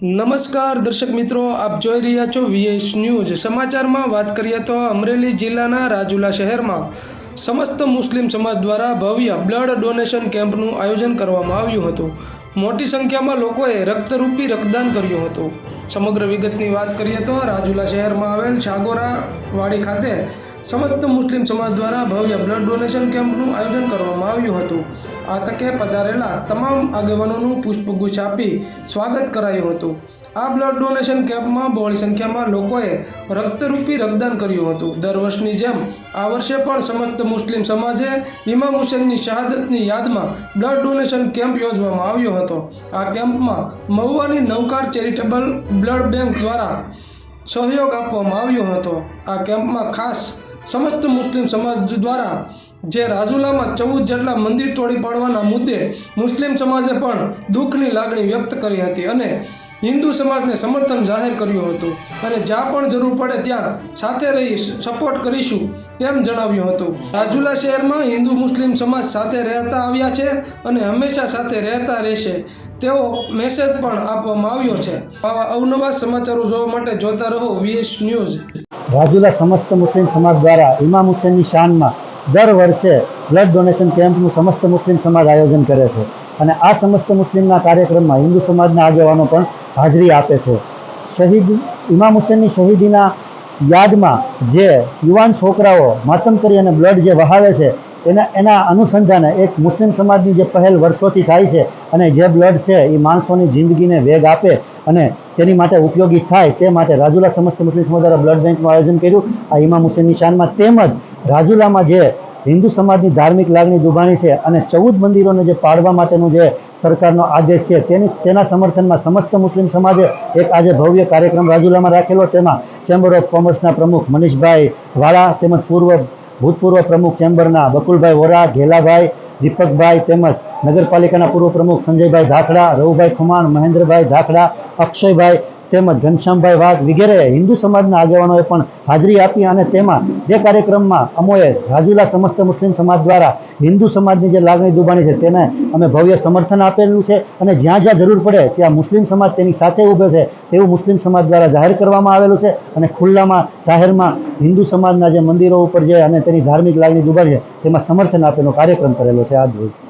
નમસ્કાર દર્શક મિત્રો, આપ જોઈ રહ્યા છો વીએસ ન્યૂઝ સમાચારમાં વાત કરીએ તો અમરેલી જિલ્લાના રાજુલા શહેરમાં સમસ્ત મુસ્લિમ સમાજ દ્વારા ભવ્ય બ્લડ ડોનેશન કેમ્પનું આયોજન કરવામાં આવ્યું હતું. મોટી સંખ્યામાં લોકોએ રક્તરૂપી રક્તદાન કર્યું હતું. સમગ્ર વિગતની વાત કરીએ તો રાજુલા શહેરમાં આવેલ છાગોરા વાડી ખાતે સમસ્ત મુસ્લિમ સમાજ દ્વારા ભવ્ય બ્લડ ડોનેશન કેમ્પનું આયોજન કરવામાં આવ્યું હતું. આ તકે પધારેલા તમામ આગેવાનોનું પુષ્પગુચ્છ આપી સ્વાગત કરાયું હતું. આ બ્લડ ડોનેશન કેમ્પમાં બહોળી સંખ્યામાં લોકોએ રક્તરૂપી રક્તદાન કર્યું હતું. દર વર્ષની જેમ આ વર્ષે પણ સમસ્ત મુસ્લિમ સમાજે ઇમામ હુસેનની શહાદતની યાદમાં બ્લડ ડોનેશન કેમ્પ યોજવામાં આવ્યો હતો. આ કેમ્પમાં મહુવાની નવકાર ચેરિટેબલ બ્લડ બેંક દ્વારા સહયોગ આપવામાં આવ્યો હતો. આ કેમ્પમાં ખાસ સમસ્ત મુસ્લિમ સમાજ દ્વારા જે રાજુલામાં ચૌદ જેટલા મંદિર તોડી પાડવાના મુદ્દે મુસ્લિમ સમાજે પણ દુઃખની લાગણી વ્યક્ત કરી હતી અને હિન્દુ સમાજને સમર્થન જાહેર કર્યું હતું. અને જ્યાં પણ જરૂર પડે ત્યાં સાથે રહી સપોર્ટ કરીશું તેમ જણાવ્યું હતું. રાજુલા શહેરમાં હિન્દુ મુસ્લિમ સમાજ સાથે રહેતા આવ્યા છે અને હંમેશા સાથે રહેતા રહેશે. તેવો મેસેજ પણ આપવામાં આવ્યો છે. આવા અવનવા સમાચારો જોવા માટે જોતા રહો વીએસ ન્યૂઝ રાજુલા સમસ્ત મુસ્લિમ સમાજ દ્વારા ઇમામ હુસેનની શાનમાં દર વર્ષે બ્લડ ડોનેશન કેમ્પનું સમસ્ત મુસ્લિમ સમાજ આયોજન કરે છે. અને આ સમસ્ત મુસ્લિમના કાર્યક્રમમાં હિન્દુ સમાજના આગેવાનો પણ હાજરી આપે છે. શહીદ, ઇમામ હુસેનની શહીદીના યાદમાં જે યુવાન છોકરાઓ માતમ કરી અને બ્લડ જે વહાવે છે એના એના અનુસંધાને એક મુસ્લિમ સમાજની જે પહેલ વર્ષોથી થાય છે અને જે બ્લડ છે એ માણસોની જિંદગીને વેગ આપે અને તેની માટે ઉપયોગી થાય તે માટે રાજુલા સમસ્ત મુસ્લિમ સમાજ દ્વારા બ્લડ બેંકનું આયોજન કર્યું. આ ઇમામ હુસેનની શાનમાં તેમજ રાજુલામાં જે હિન્દુ સમાજની ધાર્મિક લાગણી દુભાણી છે અને ચૌદ મંદિરોને જે પાડવા માટેનો જે સરકારનો આદેશ છે તેની તેના સમર્થનમાં સમસ્ત મુસ્લિમ સમાજે એક આજે ભવ્ય કાર્યક્રમ રાજુલામાં રાખેલો. તેમાં ચેમ્બર ઓફ કોમર્સના પ્રમુખ મનીષભાઈ વાળા તેમજ પૂર્વ ભૂતપૂર્વ પ્રમુખ ચેમ્બરના બકુલભાઈ વોરા, ઘેલાભાઈ, દીપકભાઈ તેમજ નગરપાલિકાના પૂર્વ પ્રમુખ સંજયભાઈ ધાખડા, રવુભાઈ ખુમાણ, મહેન્દ્રભાઈ ધાખડા, અક્ષયભાઈ તેમજ ઘનશ્યામભાઈ વાઘ વગેરે હિન્દુ સમાજના આગેવાનોએ પણ હાજરી આપી અને તેમાં જે કાર્યક્રમમાં અમોએ રાજુલા સમસ્ત મુસ્લિમ સમાજ દ્વારા હિન્દુ સમાજની જે લાગણી દુબાણી છે તેને અમે ભવ્ય સમર્થન આપેલું છે અને જ્યાં જ્યાં જરૂર પડે ત્યાં મુસ્લિમ સમાજ તેની સાથે ઊભો છે તેવું મુસ્લિમ સમાજ દ્વારા જાહેર કરવામાં આવેલું છે અને ખુલ્લામાં જાહેરમાં હિન્દુ સમાજના જે મંદિરો ઉપર જે અને તેની ધાર્મિક લાગણી દુબાણી છે તેમાં સમર્થન આપેલો કાર્યક્રમ કરેલો છે આજ રોજ.